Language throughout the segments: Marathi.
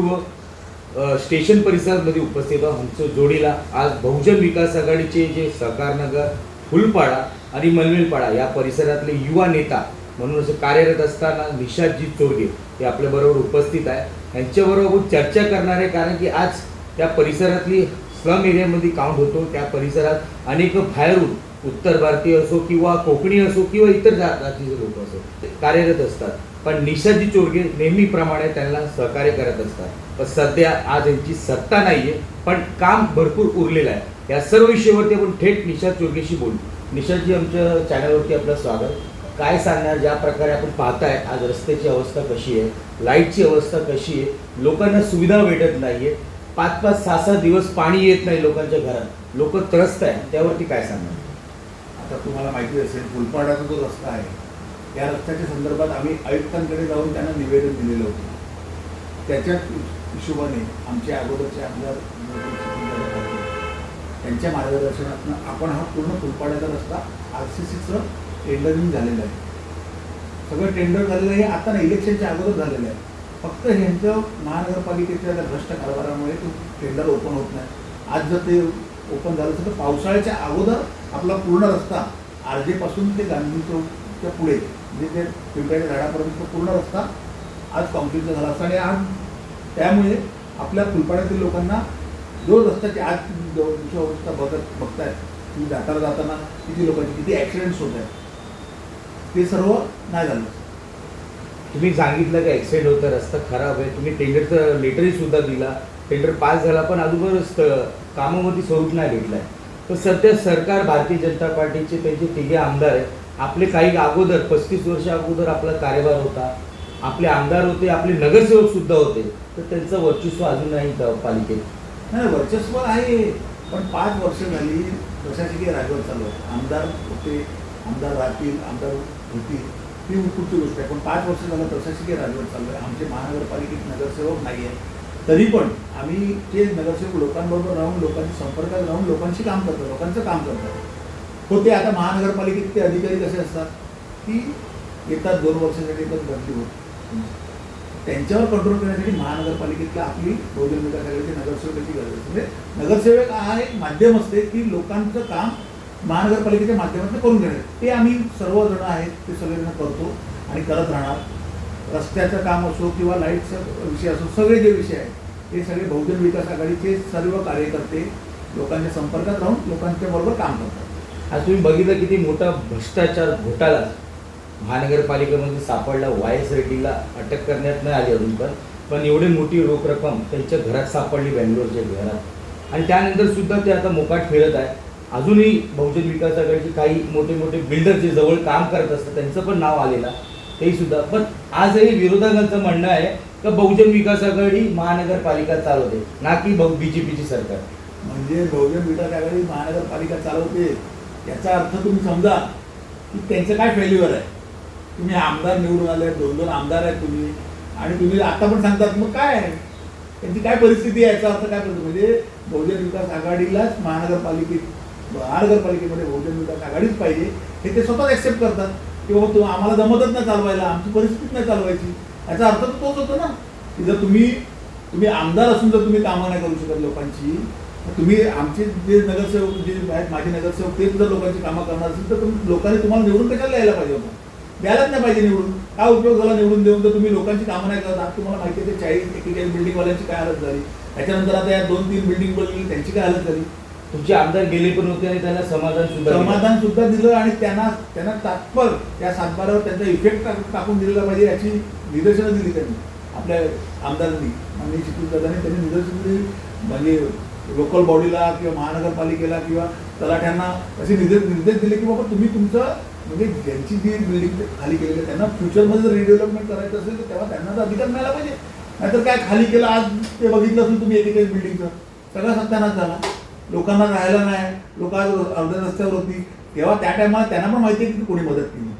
पूर्व स्टेशन परिसरामध्ये उपस्थित आहोत आमचं जोडीला आज बहुजन विकास आघाडीचे जे सहकारनगर फुलपाडा आणि मलमेलपाडा या परिसरातले युवा नेता म्हणून असं कार्यरत असताना निषादजी चोरगे हे आपल्याबरोबर उपस्थित आहे. यांच्याबरोबर आपण चर्चा करणार आहे कारण की आज त्या परिसरातली स्लम एरियामध्ये काउंट होतो. त्या परिसरात अनेक बाहेरून उत्तर भारतीय असो किंवा कोकणी असो किंवा इतर जातीचे लोक असो ते कार्यरत असतात. पण निषादजी चोरगे नेहमीप्रमाणे त्यांना सहकार्य करत असतात. पण सध्या आज यांची सत्ता नाहीये पण काम भरपूर उरलेलं आहे. या सर्व विषयावरती आपण थेट निषाद चोरगेशी बोलू. निशाजी आमच्या चॅनलवरती आपलं स्वागत. काय सांगणार ज्या प्रकारे आपण पाहताय आज रस्त्याची अवस्था कशी आहे लाईटची अवस्था कशी आहे लोकांना सुविधा भेटत नाहीये. पाच पाच सहा सहा दिवस पाणी येत नाही लोकांच्या घरात. लोक त्रस्त आहे त्यावरती काय सांगणार? आता तुम्हाला माहिती असेल फुलपाड्याचा जो रस्ता आहे या रस्त्याच्या संदर्भात आम्ही आयुक्तांकडे जाऊन त्यांना निवेदन दिलेलं होतं. त्याच्याच हिशोबाने आमचे अगोदरचे आमदार त्यांच्या मार्गदर्शनातून आपण हा पूर्ण फुलपाड्याचा रस्ता आर सी सीचं टेंडरिंग झालेलं आहे. सगळं टेंडर झालेलं आहे आता ना इलेक्शनच्या अगोदर झालेलं आहे. फक्त ह्यांचं महानगरपालिकेच्या त्या भ्रष्ट कारभारामुळे तो टेंडर ओपन होत नाही. आज जर ते ओपन झालं तर पावसाळ्याच्या अगोदर आपला पूर्ण रस्ता आरजेपासून ते गांधी चौकच्या पुढे म्हणजे ते पिंपळ्याच्या झाडापर्यंत पूर्ण रस्ता आज कॉन्क्रीटचा झाला. असता आणि आज त्यामुळे आपल्या फुलपाड्यातील लोकांना जो रस्त्याची आज तुम्ही अवस्था बघत बघताय तुम्ही जाताना जाताना किती लोकांची किती ॲक्सिडेंट्स होत आहेत ते सर्व नाही झालं. तुम्ही सांगितलं की ॲक्सिडेंट होतं रस्ता खराब आहे. तुम्ही टेंडरचं लेटरही सुद्धा दिला. टेंडर पास झाला पण अगोदर कामामध्ये स्वरूप नाही भेटलाय. तर सध्या सरकार भारतीय जनता पार्टीचे त्यांचे तिघे आमदार आहेत. आपले काही अगोदर पस्तीस वर्ष अगोदर आपला कार्यभार होता. आपले आमदार होते आपले नगरसेवक सुद्धा होते. तर त्यांचं वर्चस्व अजून नाही पालिकेत. नाही वर्चस्व आहे पण पाच वर्ष झाली प्रशासकीय राजवट चालू आहे. आमदार होते आमदार राहतील आमदार होतील ती उत्कृष्ट गोष्ट आहे. पण पाच वर्ष झालं प्रशासकीय राजवट चालू आहे. आमचे महानगरपालिकेत नगरसेवक नाही आहे तरी पण आम्ही ते नगरसेवक लोकांबरोबर राहून लोकांच्या संपर्कात राहून लोकांशी काम करतो लोकांचं काम करतात होते. आता महानगरपालिकेत ते अधिकारी कसे असतात? की येतात दोन वर्षासाठी पण बदली होत. त्यांच्यावर कंट्रोल करण्यासाठी महानगरपालिकेतल्या आपली बहुजन विकास आघाडीचे नगरसेवकाची गरज असते. म्हणजे नगरसेवक हा एक माध्यम असते की लोकांचं काम महानगरपालिकेच्या माध्यमातून करून घेणार ते आम्ही सर्वजण आहेत ते सगळेजण करतो आणि करत राहणार. रस्त्याचं काम असो किंवा लाईटचा विषय असो सगळे जे विषय आहेत ते सगळे बहुजन विकास आघाडीचे सर्व कार्यकर्ते लोकांच्या संपर्कात राहून लोकांच्या बरोबर काम करतात. आज तुम्ही बघितलं किती मोठा भ्रष्टाचार घोटाळा महानगरपालिकेमध्ये सापडला वाय एस रेड्डीला अटक करण्यात नाही आली अजून पण. पण एवढी मोठी रोख रक्कम त्यांच्या घरात सापडली बँगलोरच्या घरात. आणि त्यानंतर सुद्धा ते आता मोकाट फिरत आहे. अजूनही बहुजन विकास आघाडीचे काही मोठे मोठे बिल्डर जे जवळ काम करत असतात त्यांचं पण नाव आलेलं तेही सुद्धा. पण आजही विरोधकांचं म्हणणं आहे का बहुजन विकास आघाडी महानगरपालिका चालवते ना की बी जे पीची सरकार. म्हणजे बहुजन विकास आघाडी महानगरपालिका चालवते. याचा अर्थ तुम्ही समजा की त्यांचं काय फेल्युअर आहे? तुम्ही आमदार निवडून आले दोन दोन आमदार आहेत तुम्ही. आणि तुम्ही आता पण सांगतात मग काय आहे? त्यांची काय परिस्थिती आहे? याचा अर्थ काय करतो? म्हणजे बहुजन विकास आघाडीलाच महानगरपालिकेत महानगरपालिकेमध्ये बहुजन विकास आघाडीच पाहिजे. हे ते स्वतःच ऍक्सेप्ट करतात की बाबा तू आम्हाला जमतच नाही चालवायला आमची परिस्थितीच नाही चालवायची. याचा अर्थ तर तोच होतो ना की जर तुम्ही तुम्ही आमदार असून जर तुम्ही कामं नाही करू शकत लोकांची तुम्ही आमचे जे नगरसेवक जे आहेत माझे नगरसेवक तेच जर लोकांची कामं करणार असेल तर तुम- लोकांनी तुम्हाला निवडून कशाला यायला पाहिजे होतं? द्यायलाच नाही पाहिजे निवडून. काय उपयोग झाला निवडून देऊन? तर तुम्ही लोकांची कामं नाही करत आज तुम्हाला माहिती आहे ते चाळीस एकेचाळीस बिल्डिंगवाल्यांची काय हालत झाली? त्याच्यानंतर आता या दोन तीन बिल्डिंग बनली त्यांची काय हालत झाली? तुमचे आमदार गेले पण होते आणि त्यांना समाधान सुद्धा. समाधान सुद्धा दिलं आणि त्यांना त्यांना तात्पर त्या सातबारावर त्यांचा इफेक्ट टाकून दिलेला पाहिजे याची निदर्शनं दिली त्यांनी. आपल्या आमदारांनी चितूर दादांनी त्यांनी निदर्शन दिली. म्हणजे लोकल बॉडीला किंवा महानगरपालिकेला किंवा तलाठ्यांना असे निर्देश निर्देश दिले की बाबा तुम्ही तुमचं म्हणजे ज्यांची जी बिल्डिंग खाली केलेली आहे त्यांना फ्युचरमध्ये जर रिडेव्हलपमेंट करायचं असेल तर तेव्हा त्यांना तर अधिकार मिळाला पाहिजे. नाहीतर काय खाली केलं आज ते बघितलं असेल तुम्ही एकेचाळीस बिल्डिंगचं सगळा सत्यानाच झाला. लोकांना राहायला नाही. लोक आज अर्ध्या रस्त्यावर होती तेव्हा त्या टायमाला त्यांना पण माहिती आहे की कोणी मदत केली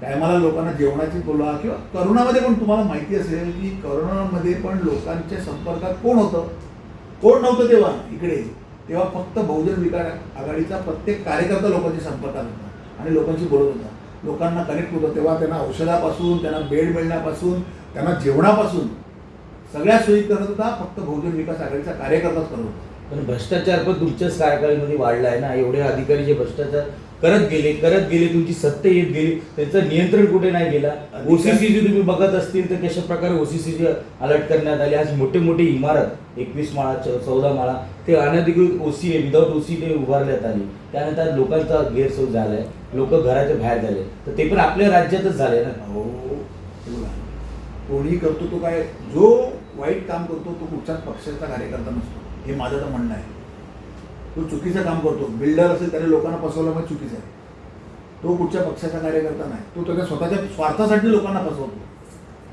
टायमाला लोकांना जेवणाची बोला किंवा करोनामध्ये पण तुम्हाला माहिती असेल की करोनामध्ये पण लोकांच्या संपर्कात कोण होतं? कोण नव्हतं तेव्हा? इकडे. तेव्हा फक्त बहुजन विकास आघाडीचा प्रत्येक कार्यकर्ता लोकांच्या संपर्कात होता आणि लोकांशी बोलत होता. लोकांना कनेक्ट होतं. तेव्हा त्यांना औषधापासून त्यांना बेड मिळण्यापासून त्यांना जेवणापासून सगळ्या सोयी करत होता. फक्त बहुजन विकास आघाडीचा कार्यकर्ताच करत होता. पण भ्रष्टाचार पण तुमच्याच कार्यकाळामध्ये वाढला आहे ना. एवढे अधिकारी जे भ्रष्टाचार करत गेले करत गेले तुमची सत्ता येत गेली त्याचं नियंत्रण कुठे नाही गेला? ओसीसी जी तुम्ही बघत असतील तर कशा प्रकारे ओसीसी जी अलर्ट करण्यात आली? आज मोठे मोठे इमारत एकवीस माळा चौदा माळा ते अनधिकृत ओसी विदाऊट ओसी ते उभारण्यात आली. त्यानंतर लोकांचा गैरसोय झालाय. लोक घराच्या बाहेर झाले. तर ते पण आपल्या राज्यातच झाले ना. हे कोणी करतो तो काय जो वाईट काम करतो तो कुठच्याच पक्षाचा कार्यकर्ता नसतो. हे माझं तर म्हणणं आहे. तो चुकीचं काम करतो. बिल्डर असेल त्याने लोकांना फसवलं मग चुकीचं आहे. तो कुठच्या पक्षाचा कार्यकर्ता नाही. तो त्याच्या स्वतःच्या स्वार्थासाठी लोकांना फसवतो.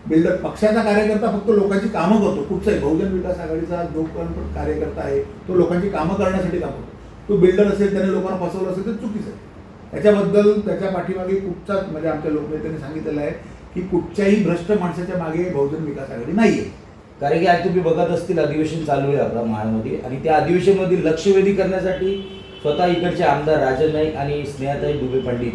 बिल्डर पक्षाचा कार्यकर्ता फक्त लोकांची कामं करतो. कुठचाही बहुजन विकास आघाडीचा जो पण कार्यकर्ता आहे तो लोकांची कामं करण्यासाठी काम करतो. तो बिल्डर असेल त्याने लोकांना फसवलं असेल तर चुकीचं आहे. त्याच्याबद्दल त्याच्या पाठीमागे कुठचाच म्हणजे आमच्या लोकनेत्यांनी सांगितलेलं आहे की कुठच्याही भ्रष्ट माणसाच्या मागे बहुजन विकास आघाडी नाहीये. कारण की आज तुम्ही बघत असतील अधिवेशन चालू आहे आपल्या महाडमध्ये आणि त्या अधिवेशनमध्ये लक्षवेधी करण्यासाठी स्वतः इकडचे आमदार राजन नाईक आणि स्नेहाताई दुबे पंडित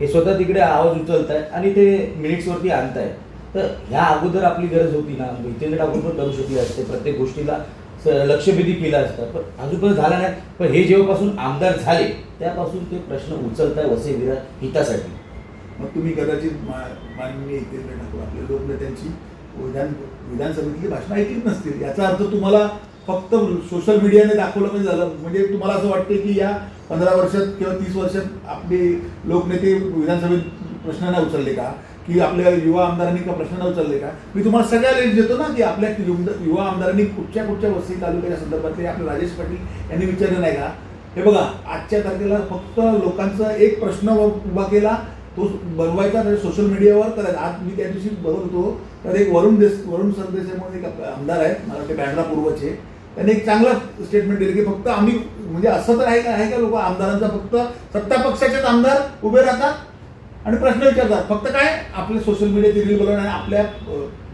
हे स्वतः तिकडे आवाज उचलत आहेत आणि ते मिनिट्सवरती आणत आहेत तर ह्या अगोदर आपली गरज होती ना म्हणजे जितेंद्र ठाकूर पण करू शकले असते प्रत्येक गोष्टीला स- लक्षवेधी केला असतं. पण अजून पण झालं नाही. पण हे जेव्हापासून आमदार झाले त्यापासून ते प्रश्न उचलत आहे वसई हितासाठी. मग तुम्ही कदाचित मा- माननीय हितेंद्र ठाकूर आपल्या लोकनेत्यांची विधान विधानसभेतली भाषणं ऐकली नसतील याचा अर्थ तुम्हाला फक्त सोशल मीडियाने दाखवलं म्हणजे झालं. म्हणजे तुम्हाला असं वाटते की या पंधरा वर्षात किंवा तीस वर्षात आपले लोकनेते विधानसभेत प्रश्न नाही उचलले का? की आपल्या युवा आमदारांनी का प्रश्न नाही उचलले का? मी तुम्हाला सगळ्या लेट देतो ना की आपल्या युवा- युवा आमदारांनी कुठच्या कुठच्या वस्ती तालुक्याच्या संदर्भातले आपले राजेश पाटील यांनी विचारलं नाही का? हे बघा आजच्या तारखेला फक्त लोकांचा एक प्रश्न उभा केला तो बनवायचा सोशल मीडियावर करायचा आज मी त्या दिवशी बघत होतो. तर एक वरुण देस वरुण सरदेसाई म्हणून एक आमदार आहेत मला वाटते बँड्रा पूर्वचे. त्यांनी एक चांगलं स्टेटमेंट दिलं की फक्त आम्ही म्हणजे असं तर आहे का आहे का लोक आमदारांचा फक्त सत्ता पक्षाचेच आमदार उभे राहतात आणि प्रश्न विचारतात. फक्त काय? आपले सोशल मीडियाचे रील बनवून आणि आपल्या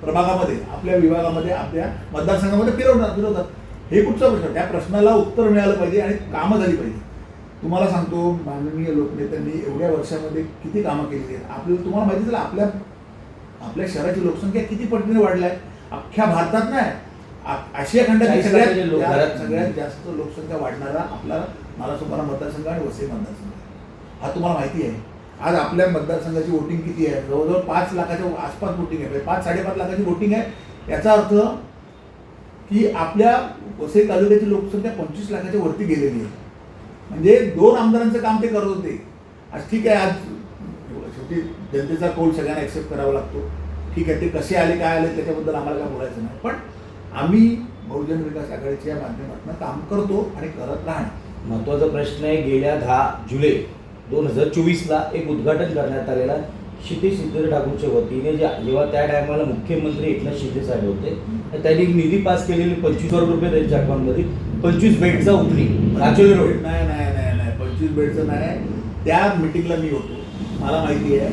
प्रभागामध्ये आपल्या विभागामध्ये आपल्या मतदारसंघामध्ये फिरवतात फिरवतात. हे कुठचा प्रश्न? त्या प्रश्नाला उत्तर मिळालं पाहिजे आणि कामं झाली पाहिजे. तुम्हाला सांगतो माननीय लोकनेत्यांनी एवढ्या वर्षामध्ये किती कामं केलेली आहेत. आपल्याला तुम्हाला माहिती झालं आपल्या आपल्या शहराची लोकसंख्या किती पटीने वाढली आहे अख्ख्या भारतात नाही आशिया खंडातील चाळीस सगळ्यात सगळ्यात जास्त लोकसंख्या वाढणारा आपला नालासोपारा मतदारसंघ आणि वसई मतदारसंघ. हा तुम्हाला माहिती आहे. आज आपल्या मतदारसंघाची वोटिंग किती आहे? जवळजवळ पाच लाखाच्या आसपास वोटिंग आहे. म्हणजे पाच साडेपाच लाखाची वोटिंग आहे. याचा अर्थ की आपल्या वसई तालुक्याची लोकसंख्या पंचवीस लाखाच्या वरती गेलेली आहे. म्हणजे दोन आमदारांचं काम ते करत होते. आज ठीक आहे आज शेवटी जनतेचा कौल सगळ्यांना ॲक्सेप्ट करावा लागतो. ठीक आहे ते कसे आले काय आले त्याच्याबद्दल आम्हाला काय बोलायचं नाही. पण आम्ही बहुजन विकास आघाडीच्या माध्यमातून काम करतो आणि करत राहणार. महत्त्वाचा प्रश्न आहे गेल्या दहा जुलै दोन हजार चोवीसला एक उद्घाटन करण्यात आलेला क्षितिज सिद्धेश्वर ठाकूरच्या वतीने जे जेव्हा त्या टायमाला मुख्यमंत्री एकनाथ शिंदे साहेब होते तर त्यांनी एक निधी पास केलेले पंचवीस हजार रुपये त्यांच्या अकाउंटमध्ये. पंचवीस बेडचा उतरी. राजोली रोड नाही नाही नाही नाही. पंचवीस बेडचं नाही. त्या मिटिंगला मी होतो. मला माहिती आहे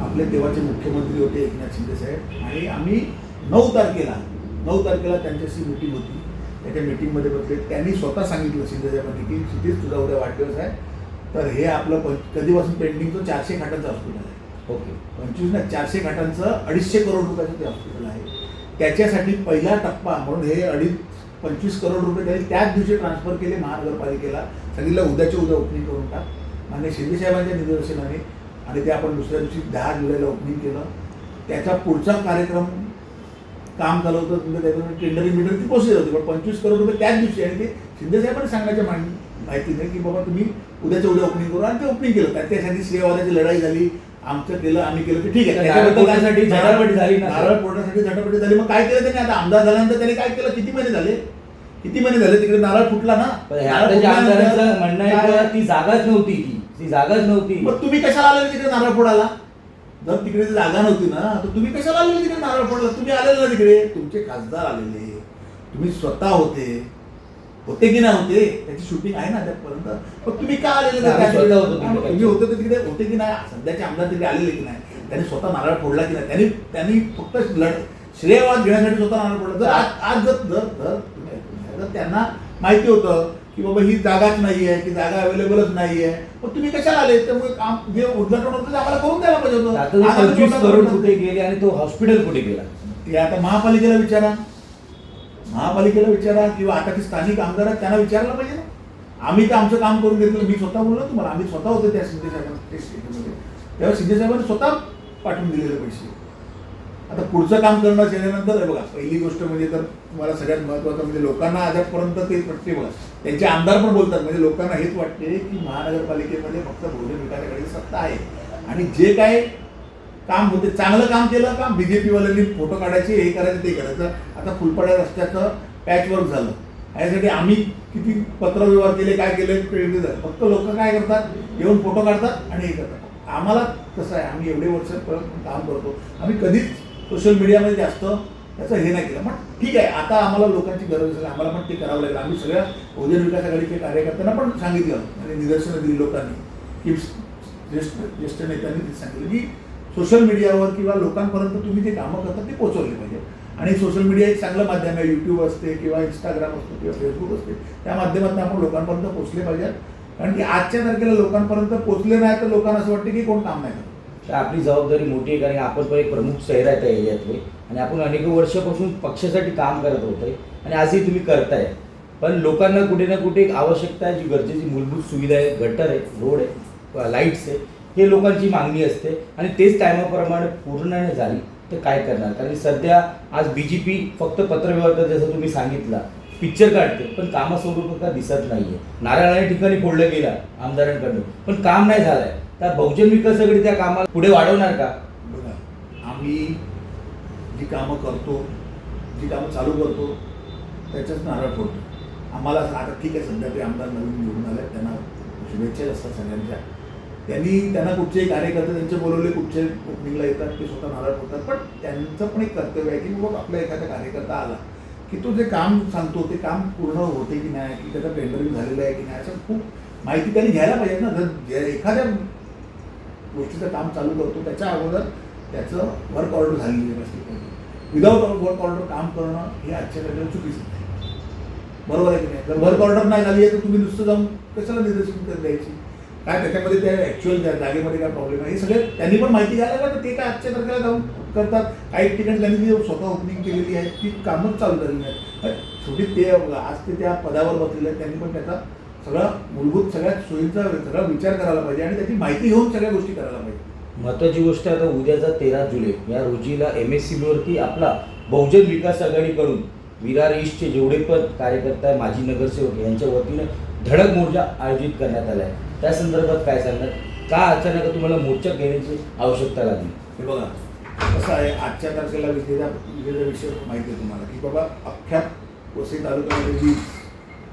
आपले तेव्हाचे मुख्यमंत्री होते एकनाथ शिंदे साहेब. आणि आम्ही नऊ तारखेला नऊ तारखेला त्यांच्याशी मिटिंग होती. त्याच्या मिटिंगमध्ये बसले. त्यांनी स्वतः सांगितलं शिंदे साहेबांनी की क्षितिज तुझा उद्या वाढदिवस आहे. तर हे आपलं पंच- कधीपासून पेंडिंगचं चारशे खाटांचं हॉस्पिटल आहे. ओके. पंचवीस नाही चारशे खाटांचं अडीचशे करोड रुपयाचं ते हॉस्पिटल आहे. त्याच्यासाठी पहिला टप्पा म्हणून हे अडीच पंचवीस करोड रुपये त्यांनी त्याच दिवशी ट्रान्सफर केले महानगरपालिकेला. सांगितलं उद्याच्या उद्या ओपनिंग करून टाक. आणि शिंदे साहेबांच्या निदर्शनाने आणि ते आपण दुसऱ्या दिवशी दहा जुलैला ओपनिंग केलं. त्याचा पुढचा कार्यक्रम काम झालं होतं म्हणजे त्याच्यामध्ये टेंडरिंग मिटर ती प्रोसेस होती. पण पंचवीस करोड रुपये त्याच दिवशी आणि ते शिंदे साहेबांनी सांगण्याच्या मान माहितीने की बाबा तुम्ही उद्याच्या उद्या ओपनिंग करू आणि ते ओपनिंग केलं. त्या- त्यासाठी श्रेयवादाची लढाई झाली. आमचं केलं आम्ही केलं की ठीक आहे. झाली ना. नारळ फोडण्यासाठी झटापटी झाली. मग काय केलं त्यांनी? आता आमदार झाल्यानंतर त्यांनी काय केलं? किती महिने झाले? किती महिने झाले? तिकडे नारळ फुटला ना? पण ह्या नारळ आताच्या फुटल्यानंतर आमदारांचं म्हणणं आहे काय- का ती जागाच नव्हती ती. ती जागाच नव्हती. मग तुम्ही कशाला आलेले तिकडे नारळ फोडायला? जर तिकडे जागा नव्हती ना तर तुम्ही कशाला आलेले तिकडे नारळ फोडायला? तुम्ही आलेले ना तिकडे? तुमचे खासदार आलेले. तुम्ही स्वतः होते. होते की नाही होते? त्याची शूटिंग आहे ना त्यापर्यंत पण तुम्ही का आलेले आम्ही त्या स्वतः होतो तिकडे? तिकडे. तुम्ही होते तर तिकडे होते की नाही? सध्याचे आमदार तिकडे आलेले की नाही? त्यांनी स्वतः नारळ फोडला की नाही? त्यांनी त्यांनी फक्त लढ श्रेयवाद घेण्यासाठी स्वतः नारळ फोडला. जर आज आज जर जर जर जर त्यांना माहिती होतं की बाबा ही जागाच नाही आहे की जागा अवेलेबलच नाही आहे मग तुम्ही कशाला आले? त्यामुळे काम जे उद्घाटन होतं ते आम्हाला करून द्यायला पाहिजे होतं. करून कुठे गेले आणि तो हॉस्पिटल कुठे गेला? ते आता महापालिकेला विचारा. महापालिकेला विचारा किंवा आता जे स्थानिक आमदार आहेत त्यांना विचारलं पाहिजे ना. आम्ही तर आमचं काम करून घेतलं. मी स्वतः बोललो तुम्हाला. आम्ही स्वतः होतो त्या शिंदे स्टेशनमध्ये तेव्हा शिंदे साहेबांनी स्वतः पाठवून दिलेले पैसे. आता पुढचं काम करणं केल्यानंतर बघा पहिली गोष्ट म्हणजे तर तुम्हाला सगळ्यात महत्त्वाचं म्हणजे लोकांना आजपर्यंत तेच वाटते बघा. त्यांचे आमदार पण बोलतात म्हणजे लोकांना हेच वाटते की महानगरपालिकेमध्ये फक्त बहुजन विकासाकडे सत्ता आहे. आणि जे काय काम होते चांगलं काम केलं का बी जे पीवाल्यांनी फोटो काढायचे हे करायचं ते करायचं. आता फुलपाड्या रस्त्याचं पॅचवर्क झालं. यासाठी आम्ही किती पत्रव्यवहार केले काय केले प्रेरित झालं. फक्त लोक काय करतात? येऊन फोटो काढतात आणि हे करतात. आम्हाला कसं आहे. आम्ही एवढे वर्ष परत काम करतो. आम्ही कधीच सोशल मीडियामध्ये जास्त त्याचं हे नाही केलं. पण ठीक आहे आता आम्हाला लोकांची गरज असेल आम्हाला पण ते करावं लागेल. आम्ही सगळ्या बहुजन विकास आघाडीच्या कार्यकर्त्यांना पण सांगितलं आणि निदर्शनं दिली लोकांनी. की ज्येष्ठ ज्येष्ठ नेत्यांनी ते सांगितलं की सोशल मीडियावर किंवा लोकांपर्यंत तुम्ही जे कामं करता ते पोचवले पाहिजे. आणि सोशल मीडिया एक चांगलं माध्यम आहे. यूट्यूब असते किंवा इंस्टाग्राम असतो किंवा फेसबुक असते. त्या माध्यमातून आपण लोकांपर्यंत पोचले पाहिजेत. कारण की आजच्या तारखेला लोकांपर्यंत पोचले नाही तर लोकांना असं वाटतं की कोण काम नाही करत. तर आपली जबाबदारी मोठी आहे कारण आपण पण एक प्रमुख शहर आहे त्या एरियातले. आणि आपण अनेक वर्षापासून पक्षासाठी काम करत होतोय आणि आजही तुम्ही करताय. पण लोकांना कुठे ना कुठे एक आवश्यकता आहे जी गरजेची मूलभूत सुविधा आहे गटर आहे रोड आहे लाईट्स आहे हे लोकांची मागणी असते. आणि तेच टायमाप्रमाणे पूर्ण नाही झाली तर काय करणार? कारण सध्या आज बी जे पी फक्त पत्रव्यवहार जसं तुम्ही सांगितलं पिक्चर काढते पण कामास्वरूप का दिसत नाही आहे नारायणाने ठिकाणी फोडलं गेलं आमदारांकडून. पण काम नाही झालं आहे तर बहुजन विकास आघाडी त्या कामाला पुढे वाढवणार का? बघा आम्ही जी कामं करतो जी कामं चालू करतो त्याच्याच नारळ फोडतो. आम्हाला आता ठीक आहे सध्या ते आमदार नवीन निवडून आले त्यांना शुभेच्छा असतात सगळ्यांच्या. त्यांनी त्यांना कुठचेही कार्यकर्ते त्यांचे बोलवले कुठचे ओपनिंगला येतात ते स्वतः नाराज होतात पण त्यांचं पण एक कर्तव्य आहे की बाबा आपला एखादा कार्यकर्ता आला की तो जे काम सांगतो ते काम पूर्ण होते की नाही की त्याचं टेंडरिंग झालेलं आहे की नाही असं खूप माहिती त्यांनी घ्यायला पाहिजे ना. जर एखाद्या गोष्टीचं काम चालू करतो त्याच्या अगोदर त्याचं वर्क ऑर्डर झालेली आहे विदाऊट वर्क ऑर्डर काम करणं हे आजच्या घडीला चुकीचं आहे. बरोबर आहे की नाही? जर वर्क ऑर्डर नाही झाली आहे तर तुम्ही नुसतं जाऊन कशाला निर्देशन द्यायची काय त्याच्यामध्ये त्या ॲक्च्युअल त्या जागेमध्ये काय प्रॉब्लेम आहे? हे सगळे त्यांनी पण माहिती घ्यायला लागलं तर ते काय आजच्या तारखेला जाऊन करतात? काही ठिकाणी त्यांनी जी स्वतः ओपनिंग केलेली आहे ती कामच चालू झालेली आहेत छोटी ते आज ते त्या पदावर बसलेले आहेत त्यांनी पण त्याचा सगळा मूलभूत सगळ्या सोयींचा सगळा विचार करायला पाहिजे आणि त्याची माहिती घेऊन सगळ्या गोष्टी करायला पाहिजे. महत्वाची गोष्ट आता उद्याचा तेरा जुलै. या रोजीला एम एस सी वरती आपला बहुजन विकास आघाडीकडून विरार ईस्टचे जेवढे पण कार्यकर्ता आहे माजी नगरसेवक यांच्या वतीनं धडक मोर्चा आयोजित करण्यात आला आहे त्या संदर्भात काय सांगणार? का अचानक तुम्हाला मोर्चा घेण्याची आवश्यकता लागली? हे बघा कसं आहे आजच्या तारखेला विजेचा विषय माहिती आहे तुम्हाला की बाबा अख्ख्या वसई तालुक्यामध्ये वीज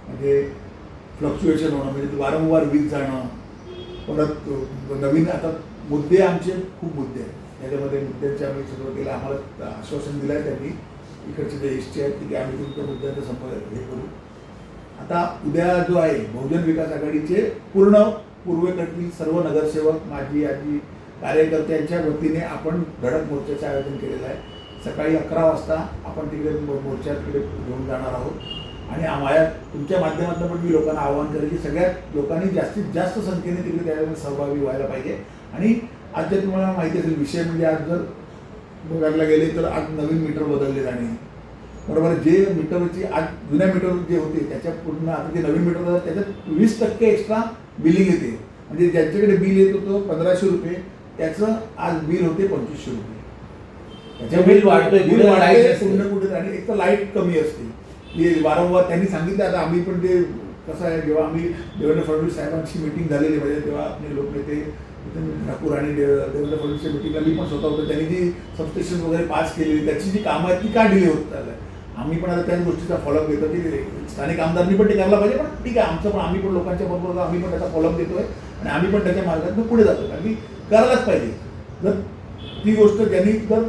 म्हणजे फ्लक्च्युएशन होणं म्हणजे वारंवार वीज जाणं परत नवीन आता मुद्दे आमचे खूप मुद्दे आहेत. त्याच्यामध्ये मुद्द्यांचे आम्ही सगळं केलं. आम्हाला आश्वासन दिलं आहे त्यांनी. इकडचे जे एसटी आहेत तिथे आम्ही तुमच्या मुद्द्यांचा संपर्क हे करू. आता उद्या जो आहे बहुजन विकास आघाडीचे पूर्ण पूर्वेकडील सर्व नगरसेवक माजी आजी कार्यकर्त्यांच्या वतीने आपण धडक मोर्चाचं आयोजन केलेलं आहे. सकाळी अकरा वाजता आपण तिकडे मो- मोर्चा तिकडे घेऊन जाणार आहोत. आणि आम्हाला तुमच्या माध्यमातून पण मी लोकांना आवाहन करेन की सगळ्यात लोकांनी जास्तीत जास्त संख्येने तिकडे त्याच्यामध्ये सहभागी व्हायला पाहिजे. आणि आज जर तुम्हाला माहिती असेल विषय म्हणजे आज जर बघायला गेले तर आज नवीन मीटर बदलले जाणे. बरोबर? जे मीटरची आज जुन्या मीटर जे होते त्याच्या पूर्ण आता जे नवीन मीटर झालं त्याच्यात वीस टक्के एक्स्ट्रा बिलिंग येते. म्हणजे ज्यांच्याकडे बिल येत होतं पंधराशे रुपये त्याचं आज बिल होते पंचवीसशे रुपये. त्याचं bill वाढतंय, बिल वाढतंय, light असते. कुठे कुठे आणि एक तर लाइट कमी असते. हे वारंवार त्यांनी सांगितलं आता आम्ही पण ते कसं आहे जेव्हा आम्ही देवेंद्र फडणवीस साहेबांची मिटिंग झालेली म्हणजे तेव्हा आपले लोकनेते ठाकूर आणि देवेंद्र फडणवीसच्या मिटिंगला मी पण स्वतः होतो. त्यांनी जी सबस्टेशन वगैरे पास केलेली त्याची जी कामं आहेत ती का डिले होत आहे आम्ही पण आता त्याच गोष्टीचा फॉलोअप घेतो. की स्थानिक आमदारांनी पण ते करायला पाहिजे पण ठीक आहे आमचं पण आम्ही पण लोकांच्या बरोबर आम्ही पण त्याचा फॉलोअप देतोय आणि आम्ही पण त्याच्या मार्गातून पुढे जातो कारण की करायलाच पाहिजे. जर ती गोष्ट ज्यांनी जर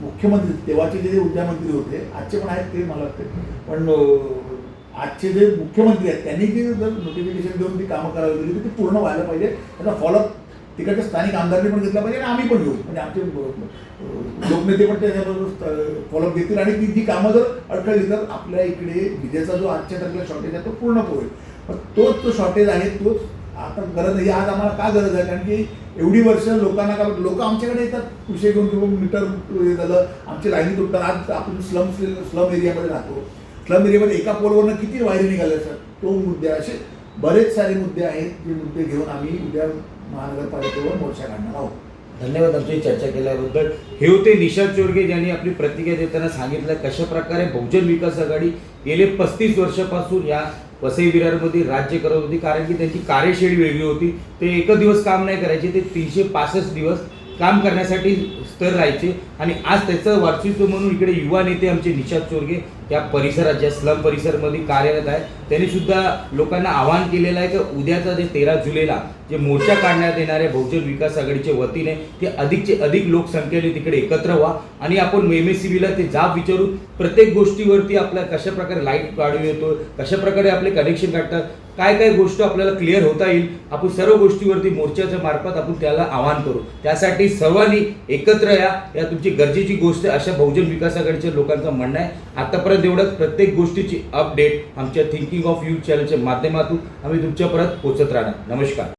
मुख्यमंत्री तेव्हाचे जे ऊर्जामंत्री होते आजचे पण आहेत ते मला वाटते. पण आजचे जे मुख्यमंत्री आहेत त्यांनी जी जर नोटिफिकेशन देऊन ती कामं करायला दिली तर ती पूर्ण व्हायला पाहिजे. त्याचा फॉलोअप तिकडच्या स्थानिक आमदारांनी पण घेतला पाहिजे आणि आम्ही पण घेऊ. म्हणजे आमचे लोकनेते पण त्याच्याबरोबर फॉलोअप घेतील आणि ती जी कामं जर अडकळली तर आपल्या इकडे विजेचा जो आजच्या तारखेला शॉर्टेज आहे तो पूर्ण होईल. पण तोच तो शॉर्टेज आहे तोच आता गरज नाही आज आम्हाला का गरज आहे? कारण की एवढी वर्ष लोकांना का लोक आमच्याकडे येतात कृषी घेऊन किंवा मीटर हे झालं आमची लाईनी तुटतात. आज आपण स्लम स्लम एरियामध्ये राहतो. स्लम एरियामध्ये एका पोलवरनं किती वायरी निघाल्या सर? तो मुद्दे असे बरेच सारे मुद्दे आहेत जे मुद्दे घेऊन आम्ही उद्या महानगरपालिकेवर मोर्चा काढणार आहोत. धन्यवाद आमची चर्चा केल्याबद्दल. हे होते निशाद चोरगे ज्यांनी आपली प्रतिक्रिया देताना सांगितलं कशा प्रकारे बहुजन विकास आघाडी गेले पस्तीस वर्षापासून या वसई विरारमध्ये राज्य करत होती कारण की त्यांची कार्यशैली वेगळी होती. ते एक दिवस काम नाही करायचे ते तीनशे पासष्ट दिवस काम करण्यासाठी स्तर राहायचे आणि आज त्याचं वर्चस्व म्हणून इकडे युवा नेते आमचे निशाद चोरगे या परिसरात ज्या स्लम परिसरमध्ये कार्यरत आहे त्यांनी सुद्धा लोकांना आवाहन केलेलं आहे की उद्याचा जे तेरा जुलैला जे मोर्चा काढण्यात येणार आहे बहुजन विकास आघाडीच्या वतीने ते अधिकचे अधिक लोकसंख्येने तिकडे एकत्र व्हा. आणि आपण एम एस सी बीला ते जाब विचारून प्रत्येक गोष्टीवरती आपल्या कशाप्रकारे लाइट काढून येतो कशा प्रकारे आपले कनेक्शन काढतात काय काय गोष्ट आपल्याला क्लिअर होता येईल आपण सर्व गोष्टीवरती मोर्चाच्या मार्फत आपण त्याला आवाहन करू. त्यासाठी सर्वांनी एकत्र या या तुमची गरजेची गोष्ट अशा बहुजन विकासाकडच्या लोकांचं म्हणणं आहे. आतापर्यंत एवढंच प्रत्येक गोष्टीची अपडेट आमच्या थिंकिंग ऑफ यू चॅनलच्या माध्यमातून आम्ही तुमच्यापर्यंत पोचत राहणार. नमस्कार.